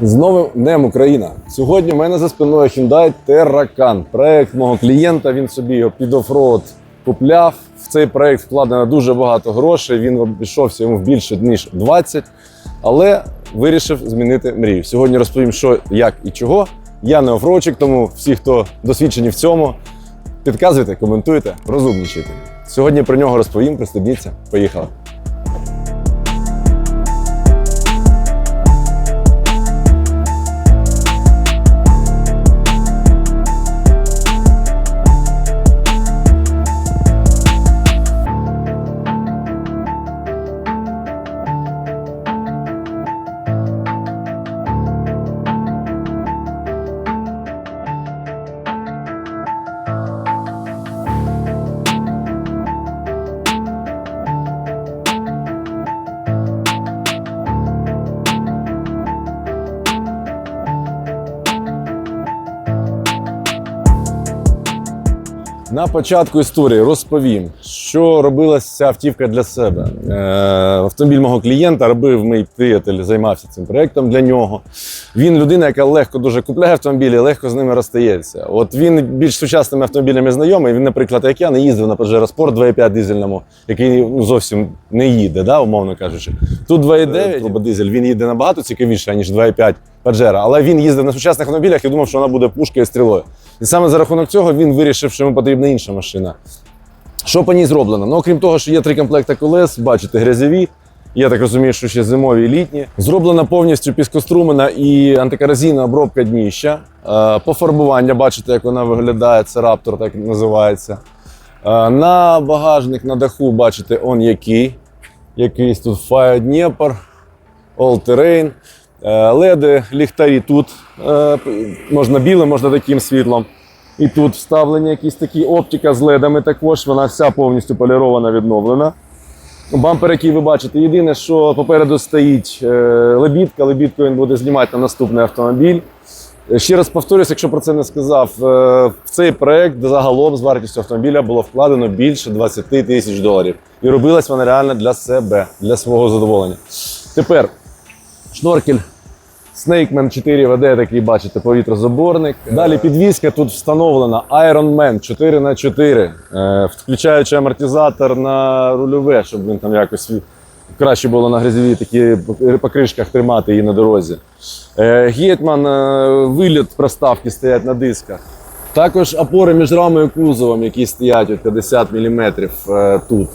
З новим днем Україна! Сьогодні в мене за спиною Hyundai Terracan. Проект мого клієнта. Він собі його під оффроуд купляв. В цей проект вкладено дуже багато грошей. Він обійшовся йому більше ніж 20, але вирішив змінити мрію. Сьогодні розповім, що, як і чого. Я не офроудчик, тому всі, хто досвідчені в цьому, підказуйте, коментуйте, розумнічайте. Сьогодні про нього розповім. Пристебніться. Поїхали. На початку історії розповім, що робила ця автівка для себе. Е, автомобіль мого клієнта робив мій приятель, займався цим проєктом для нього. Він людина, яка легко дуже купляє автомобілі, легко з ними розстається. От він більш сучасними автомобілями знайомий. Він, наприклад, як я не їздив на Pajero Sport 2.5 дизельному, який ну, зовсім не їде, да, умовно кажучи. Тут 2.9 турбодизель, він їде набагато цікавіше, ніж 2.5 Pajero, але він їздив на сучасних автомобілях і думав, що вона буде пушкою і стрілою. І саме за рахунок цього він вирішив, що йому потрібна інша машина. Що по ній зроблено? Ну, окрім того, що є три комплекти колес, бачите, грязьові. Я так розумію, що ще зимові і літні. Зроблена повністю піскострумена і антикоразійна обробка дніща. Е, Пофарбування, бачите, як вона виглядає. Це раптор, так називається. Е, На багажник на даху, бачите, он який. Якийсь тут Fire Dnepr, All Terrain. Е, Леди, ліхтарі тут е, можна білим, можна таким світлом. І тут вставлені якісь такі оптика з ледами також. Вона вся повністю полірована, відновлена. Бампер, який ви бачите, єдине, що попереду стоїть е, лебідка. Лебідку він буде знімати на наступний автомобіль. Ще раз повторюсь, якщо про це не сказав, в цей проект загалом з вартістю автомобіля було вкладено більше 20 тисяч доларів. І робилась вона реально для себе, для свого задоволення. Тепер шноркель Snakeman 4 ВД, такий бачите, повітрозаборник. Далі підвізка тут встановлена Iron Man 4 х 4 е, включаючи амортизатор на рульове, щоб він там якось краще було на грязьовій такі покришках тримати її на дорозі. Е, Гетман, е, виліт проставки стоять на дисках. Також опори між рамою і кузовом, які стоять от 50 мм тут.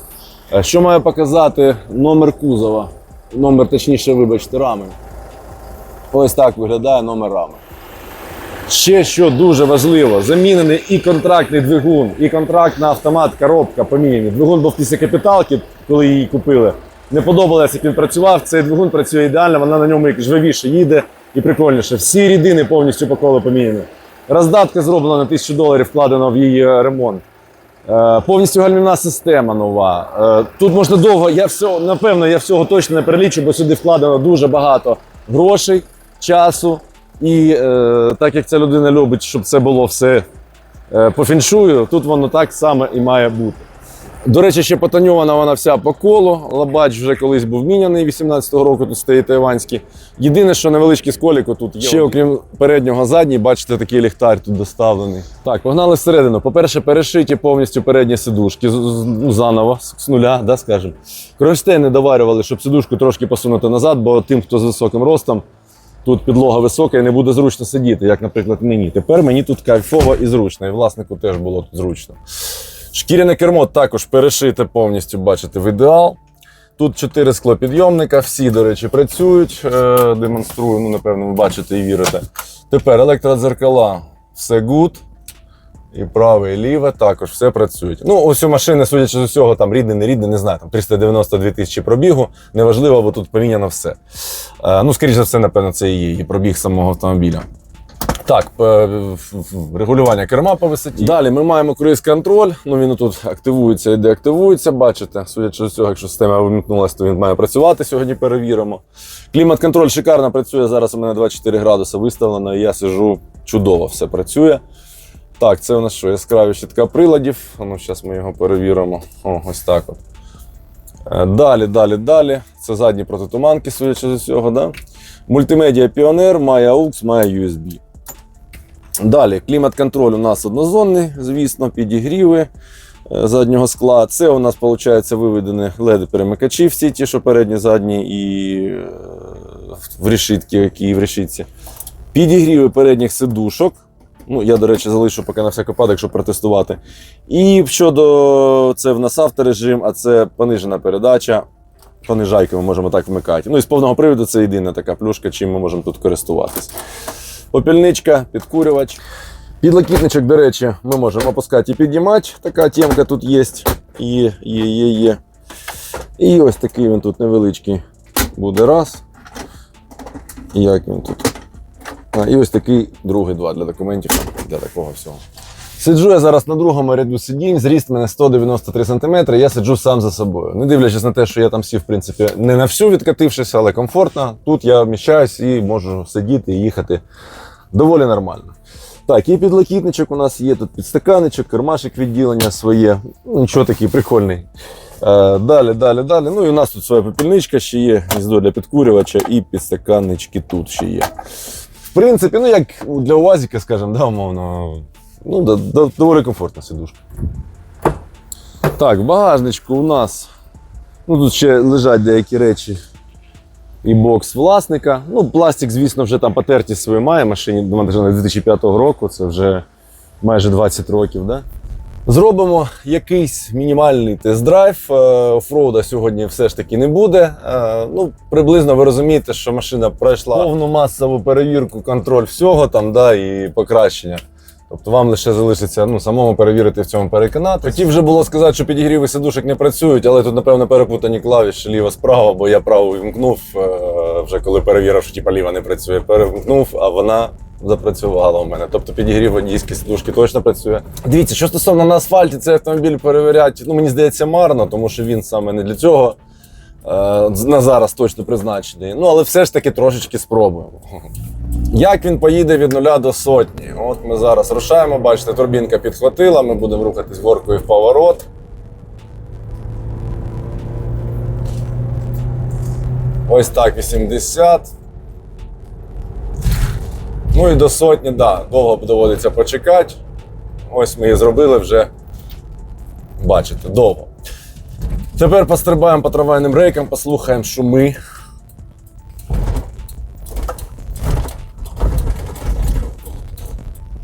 Що має показати номер кузова? Номер, точніше, вибачте, рами. Ось так виглядає номер рами. Ще що дуже важливо, замінений і контрактний двигун, і контрактна автомат, коробка поміняні. Двигун був після капіталки, коли її купили. Не подобалося, як він працював. Цей двигун працює ідеально, вона на ньому як їде і прикольніше. Всі рідини повністю по колу поміняні. Роздатка зроблена на 1000 доларів, вкладено в її е, ремонт. Е, Повністю гальмівна система нова. Е, Тут можна довго, я все, напевно, я всього точно не перелічу, бо сюди вкладено дуже багато грошей, часу. І е, так як ця людина любить, щоб це було все е, по фіншую, тут воно так саме і має бути. До речі, ще потоньована вона вся по колу. Лабач вже колись був міняний 18-го року, тут стоїть тайванський. Єдине, що невеличкий сколік тут є. Ще окрім переднього, задній, бачите, такий ліхтар тут доставлений. Так, погнали всередину. По-перше, перешиті повністю передні сидушки ну, заново, з нуля, да, скажемо. Кронштейни доварювали, щоб сидушку трошки посунути назад, бо тим, хто з високим ростом, тут підлога висока і не буде зручно сидіти, як, наприклад, мені. Тепер мені тут кайфово і зручно, і власнику теж було тут зручно. Шкіряне кермо також перешите повністю, бачите, в ідеал. Тут чотири склопідйомника, всі, до речі, працюють. Е, демонструю, ну, напевно, ви бачите і вірите. Тепер електродзеркала, все гуд. І праве, і ліве також все працюють. Ну, ось у машини, судячи з усього, там рідне, не рідне, не знаю, там 392 тисячі пробігу. Неважливо, бо тут поміняно все. Е, ну, скоріше за все, напевно, це і і пробіг самого автомобіля. Так, е, регулювання керма по висоті. Далі ми маємо круїз-контроль. Ну він тут активується і деактивується. Бачите, судячи з цього, якщо система вимкнулася, то він має працювати. Сьогодні перевіримо. Клімат-контроль шикарно працює. Зараз у мене 24 градуси виставлено, і я сижу чудово, все працює. Так, це у нас що? Яскраві щитка приладів. Ну, зараз ми його перевіримо. О, ось так от. Е, Далі, далі, далі. Це задні протитуманки, судячи з усього, да? Мультимедіа Pioneer, має AUX, має USB. Далі, клімат-контроль у нас однозонний, звісно, підігріви е, заднього скла. Це у нас, виходить, виведені LED-перемикачі всі ті, що передні, задні, і е, в решітки, які в решітці. Підігріви передніх сидушок. Ну, я, до речі, залишу поки на всяк випадок, щоб протестувати. І щодо це в нас авторежим, а це понижена передача. Понижайки ми можемо так вмикати. Ну і з повного приводу це єдина така плюшка, чим ми можемо тут користуватись. Попільничка, підкурювач. Підлокітничок, до речі, ми можемо опускати і піднімати. Така темка тут є. Є, є, є, є. І ось такий він тут невеличкий буде раз. Як він тут? І ось такий другий два для документів, для такого всього. Сиджу я зараз на другому ряду сидінь, зріст мене 193 см, я сиджу сам за собою. Не дивлячись на те, що я там сів, в принципі, не на всю відкатившись, але комфортно. Тут я вміщаюсь і можу сидіти і їхати доволі нормально. Так, і підлокітничок у нас є, тут підстаканичок, кермашик відділення своє. Ну, Нічого такий прикольний. Е, далі, далі, далі. Ну і у нас тут своя попільничка ще є, гніздо для підкурювача і підстаканнички тут ще є. В принципі, ну як для УАЗіка, скажімо, да, умовно, ну, доволі комфортна сидушка. Так, багажничку у нас. Ну, тут ще лежать деякі речі. І бокс власника. Ну, пластик, звісно, вже там потертість свою має. Машині до мене 2005 року, це вже майже 20 років. Да? Зробимо якийсь мінімальний тест-драйв. Е, Офроуда сьогодні все ж таки не буде. Е, Ну, приблизно ви розумієте, що машина пройшла повну масову перевірку, контроль всього там, да, і покращення. Тобто вам лише залишиться ну, самому перевірити в цьому переконати. Хотів вже було сказати, що підігріви сидушок не працюють, але тут, напевно, перепутані клавіші ліва-справа, бо я праву вимкнув, е, вже коли перевірив, що типа ліва не працює, перемкнув, а вона запрацювала у мене. Тобто підігрів водійські сидушки точно працює. Дивіться, що стосовно на асфальті, цей автомобіль перевіряти, ну мені здається, марно, тому що він саме не для цього. е, На зараз точно призначений. Ну, але все ж таки трошечки спробуємо. Як він поїде від нуля до сотні? От ми зараз рушаємо, бачите, турбінка підхватила, ми будемо рухатись горкою в поворот. Ось так, 80. Ну і до сотні, да, довго доводиться почекати. Ось ми її зробили вже. Бачите, довго. Тепер пострибаємо по трамвайним рейкам, послухаємо шуми.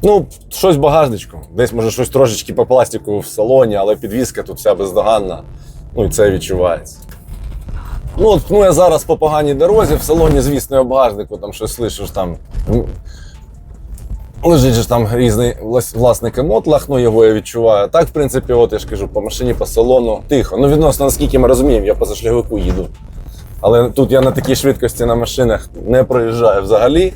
Ну, щось багажничку. Десь може щось трошечки по пластику в салоні, але підвізка тут вся бездоганна. Ну і це відчувається. Ну, от, ну я зараз по поганій дорозі, в салоні, звісно, я багажнику там щось слышу, там. Лежить же там різний влас- власник мотлах, ну його я відчуваю. Так, в принципі, от я ж кажу, по машині, по салону тихо. Ну, відносно, наскільки ми розуміємо, я по зашлягику їду. Але тут я на такій швидкості на машинах не проїжджаю взагалі.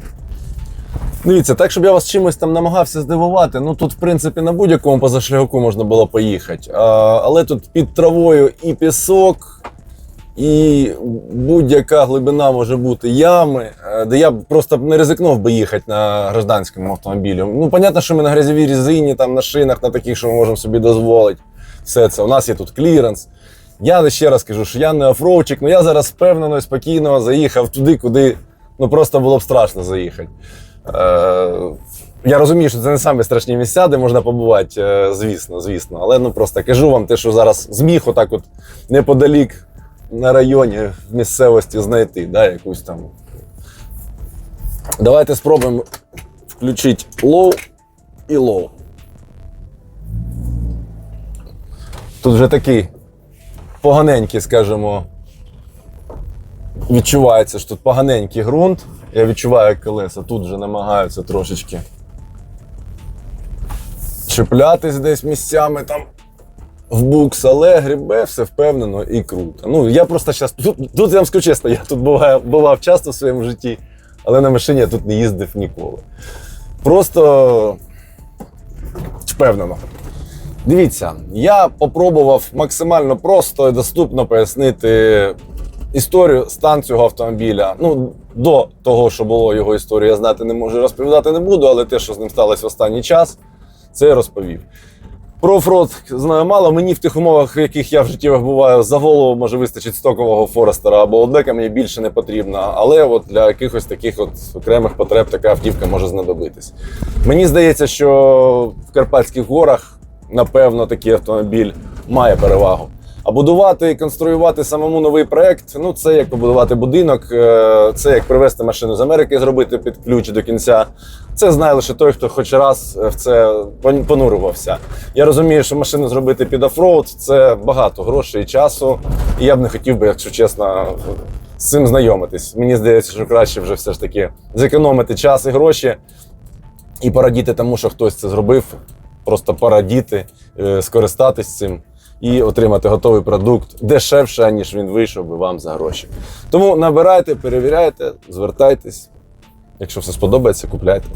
Дивіться, так, щоб я вас чимось там намагався здивувати. Ну тут, в принципі, на будь-якому позашляху можна було поїхати. А, але тут під травою і пісок, і будь-яка глибина може бути ями, е, де я просто не ризикнув би їхати на гражданському автомобілі. Ну, понятно, що ми на грязьовій резині, там на шинах, на таких, що ми можемо собі дозволити. Все це. У нас є тут кліренс. Я ще раз кажу, що я не офроучик, але я зараз впевнено і спокійно заїхав туди, куди ну просто було б страшно заїхати. Е, я розумію, що це не самі страшні місця, де можна побувати, е, звісно, звісно. Але ну просто кажу вам те, що зараз зміг отак от неподалік на районі в місцевості знайти, да, якусь там. Давайте спробуємо включити лоу і лоу. Тут вже такий поганенький, скажімо, відчувається, що тут поганенький ґрунт. Я відчуваю, як колеса тут вже намагаються трошечки чіплятись десь місцями там в букс, але грібе все впевнено і круто. Ну, я просто зараз. Тут, тут я вам скажу чесно, я тут буваю, бував часто в своєму житті, але на машині я тут не їздив ніколи. Просто впевнено. Дивіться, я попробував максимально просто і доступно пояснити історію стан цього автомобіля. Ну, до того, що було його історію, я знати не можу, розповідати не буду, але те, що з ним сталося в останній час, це я розповів. Про оффроуд знаю мало. Мені в тих умовах, в яких я в життєвих буваю, за голову може вистачить стокового Форестера або Олдека, мені більше не потрібно. Але от для якихось таких от окремих потреб така автівка може знадобитись. Мені здається, що в Карпатських горах, напевно, такий автомобіль має перевагу. А будувати і конструювати самому новий проект ну це як побудувати будинок, е, це як привезти машину з Америки, зробити під ключ до кінця. Це знає лише той, хто хоч раз в це пон- понурювався. Я розумію, що машину зробити під офроуд це багато грошей і часу. І я б не хотів би, якщо чесно, з цим знайомитись. Мені здається, що краще вже все ж таки зекономити час і гроші і порадіти тому, що хтось це зробив. Просто порадіти, е, скористатись цим і отримати готовий продукт дешевше, ніж він вийшов би вам за гроші. Тому набирайте, перевіряйте, звертайтесь. Якщо все сподобається, купляйте.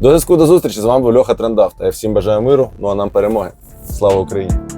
До зв'язку до зустрічі з вами був Льоха Трендавта. Я всім бажаю миру, ну а нам перемоги. Слава Україні!